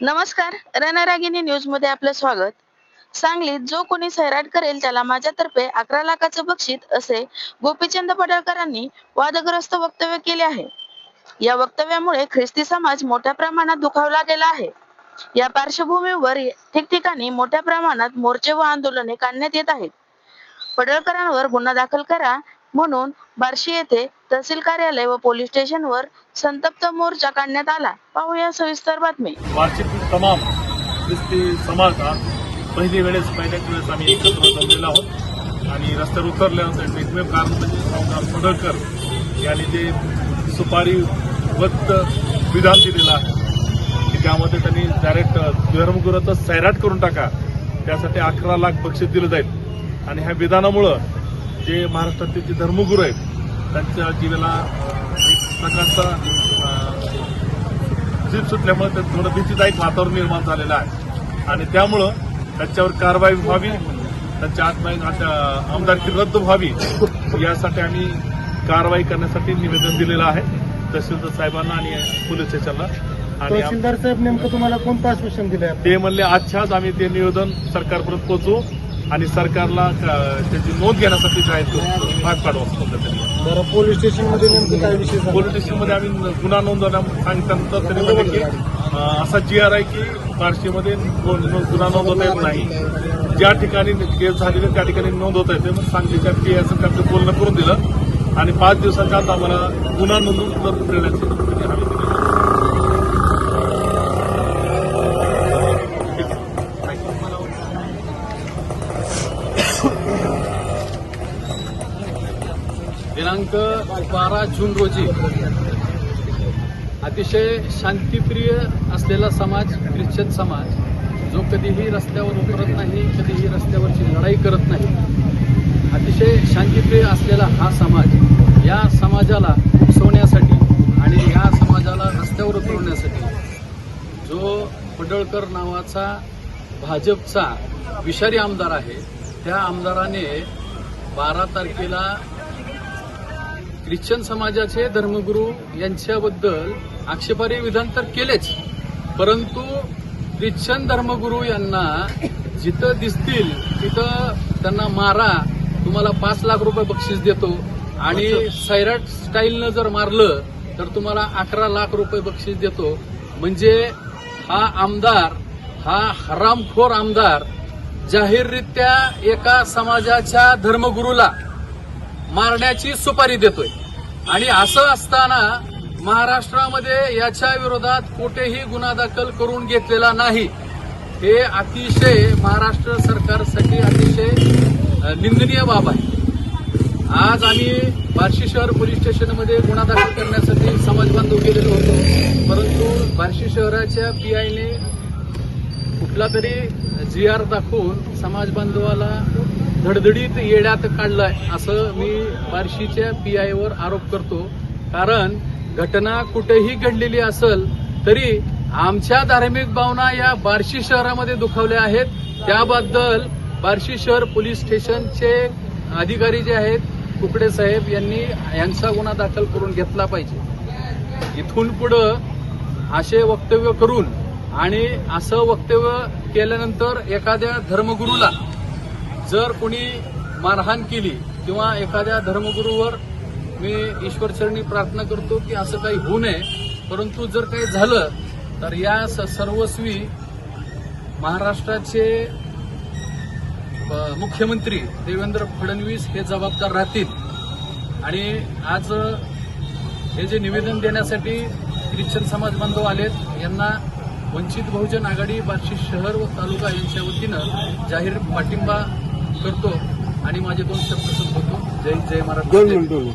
नमस्कार. रणरागिनी न्यूजमध्ये आपलं स्वागत. सांगलीत जो कोणी सैराट करेल त्याला माझ्यातर्फे अकरा लाखाचं बक्षीस असे गोपीचंद पडळकरांनी वादग्रस्त वक्तव्य केले आहे. या वक्तव्यामुळे ख्रिस्ती समाज मोठ्या प्रमाणात दुखावला गेला आहे. या पार्श्वभूमीवर ठिकठिकाणी मोठ्या प्रमाणात मोर्चे व आंदोलने काढण्यात येत आहेत. पडळकरांवर गुन्हा दाखल करा म्हणून बार्शी येथे तहसील कार्यालय व पोलीस स्टेशनवर संतप्त मोर्चा काढण्यात आला. पाहूया सविस्तर बातमी. वार्षिक तमाम ख्रिस्ती समाज पहिली वेळेस पहिल्याच वेळेस आम्ही एकत्र जमलेलो आहोत. आणि रस्त्यावर उतरल्यानंतर एकमेव कारण म्हणजे सावकार पडळकर यांनी जे सुपारीबद्ध विधान दिलेलं आहे की त्यामध्ये त्यांनी डायरेक्ट धर्मगुरूचं सैराट करून टाका. त्यासाठी अकरा लाख बक्षीस दिलं जाईल. आणि ह्या विधानामुळं जे महाराष्ट्रातील जे धर्मगुरू आहेत त्यांच्या जीवाला एक प्रकारचा जीप सुटल्यामुळे ते थोडं भीतीदायक वातावरण निर्माण झालेलं आहे. आणि त्यामुळं त्यांच्यावर कारवाई व्हावी त्यांच्या आत्मा आता आमदारकी रद्द व्हावी यासाठी आम्ही कारवाई करण्यासाठी निवेदन दिलेलं आहे. तहसीलदार साहेबांना आणि पोलीस स्टेशनला. आणि साहेब नेमकं तुम्हाला कोणतं आश्वासन दिलंय? ते म्हणले आजच्याच आम्ही ते निवेदन सरकारपर्यंत पोहोचवू. आणि सरकारला त्याची नोंद घेण्यासाठी जाहीर करू भाग पाडू असं म्हणलं त्यांनी बरं पोलीस स्टेशनमध्ये नेमकं काय विषय झाला? पोलीस स्टेशनमध्ये आम्ही गुन्हा नोंदवल्या सांगितल्यानंतर त्यांनी म्हणले की असा जी आर आहे की बार्शीमध्ये गुन्हा नोंदवता येत नाही. ज्या ठिकाणी केस झालेली त्या ठिकाणी नोंदवता येते. मग सांगलीच्या पी एस त्यांचं बोलणं करून दिलं. आणि पाच दिवसाच्या आत आम्हाला गुन्हा नोंदवून देण्याची दिनांक बारा जून रोजी. अतिशय शांतिप्रिय असलेला समाज ख्रिश्चन समाज जो कधीही रस्त्यावर उतरत नाही कधीही रस्त्यावरची लढाई करत नाही अतिशय शांतिप्रिय असलेला हा समाज या समाजाला उकसवण्यासाठी आणि या समाजाला रस्त्यावर उतरवण्यासाठी जो पडळकर नावाचा भाजपचा विषारी आमदार आहे त्या आमदाराने बारा तारखेला ख्रिश्चन समाजाचे धर्मगुरू यांच्याबद्दल आक्षेपार्ह विधान तर केलेच. परंतु ख्रिश्चन धर्मगुरू यांना जिथं दिसतील तिथं त्यांना मारा तुम्हाला पाच लाख रुपये बक्षीस देतो. आणि सैराट स्टाईलनं जर मारलं तर तुम्हाला अकरा लाख रुपये बक्षीस देतो. म्हणजे हा आमदार हा हरामखोर आमदार जाहीररित्या एका समाजाच्या धर्मगुरूला मारण्याची सुपारी देतोय. आणि असं असताना महाराष्ट्रामध्ये याच्या विरोधात कुठेही गुन्हा दाखल करून घेतलेला नाही. हे अतिशय महाराष्ट्र सरकारसाठी अतिशय निंदनीय बाब आहे. आज आम्ही बार्शी शहर पोलीस स्टेशनमध्ये गुन्हा दाखल करण्यासाठी समाज बांधव गेलेलो होतो. परंतु बार्शी शहराच्या पीआयने कुठला तरी जी आर दाखवून समाज बांधवाला धडधडीत येड्यात काढलाय असं मी बार्शीच्या पी आयवर आरोप करतो. कारण घटना कुठेही घडलेली असेल तरी आमच्या धार्मिक भावना या बार्शी शहरामध्ये दुखावल्या आहेत. त्याबद्दल बार्शी शहर पोलीस स्टेशनचे अधिकारी जे आहेत कुकडे साहेब यांनी यांचा गुन्हा दाखल करून घेतला पाहिजे. इथून पुढं असे वक्तव्य करून आणि असं वक्तव्य केल्यानंतर एखाद्या धर्मगुरूला जर कोणी मारहाण केली किंवा एखाद्या धर्मगुरूवर मी ईश्वरचरणी प्रार्थना करतो की असं काही होऊ नये परंतु जर काही झालं तर या स- सर्वस्वी महाराष्ट्राचे मुख्यमंत्री देवेंद्र फडणवीस हे जबाबदार राहतील. आणि आज हे जे निवेदन देण्यासाठी ख्रिश्चन समाज बांधव आलेत यांना वंचित बहुजन आघाडी बार्शी शहर व तालुका यांच्या वतीनं जाहीर पाठिंबा करतो आणि माझे दोन शब्द संपवतो. जय जय महाराष्ट्र.